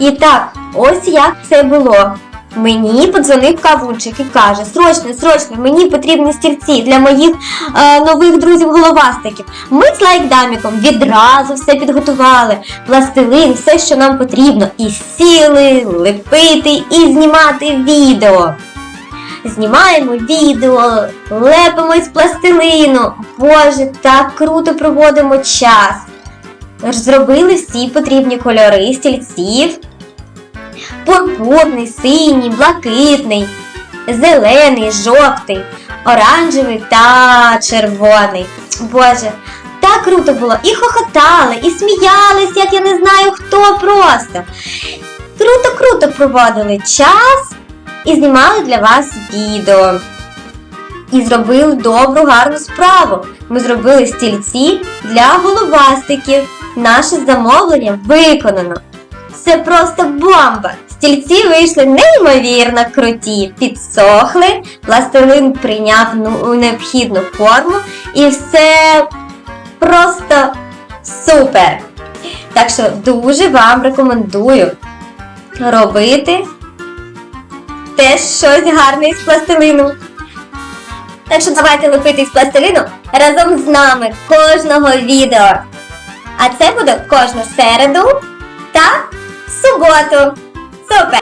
І так, ось як це було. Мені подзвонив кавунчик і каже: срочно, срочно, мені потрібні стільці для моїх е, нових друзів головастиків. Ми з лайкдаміком відразу все підготували, пластилин, все, що нам потрібно, і сіли лепити і знімати відео. Знімаємо відео, лепимо з пластилину. Боже, так круто проводимо час. Зробили всі потрібні кольори стільців. Пурпурний, синій, блакитний, зелений, жовтий, оранжевий та червоний. Боже, так круто було. І хохотали, і сміялись, як я не знаю хто просто. Круто-круто проводили час і знімали для вас відео. І зробили добру, гарну справу. Ми зробили стільці для головастиків. Наше замовлення виконано. Це просто бомба! Стільці вийшли неймовірно круті, підсохли, пластилин прийняв ну, необхідну форму і все просто супер. Так що дуже вам рекомендую робити теж щось гарне із пластилину. Так що давайте лепити із пластилину разом з нами кожного відео. А це буде кожну середу та суботу. Супер!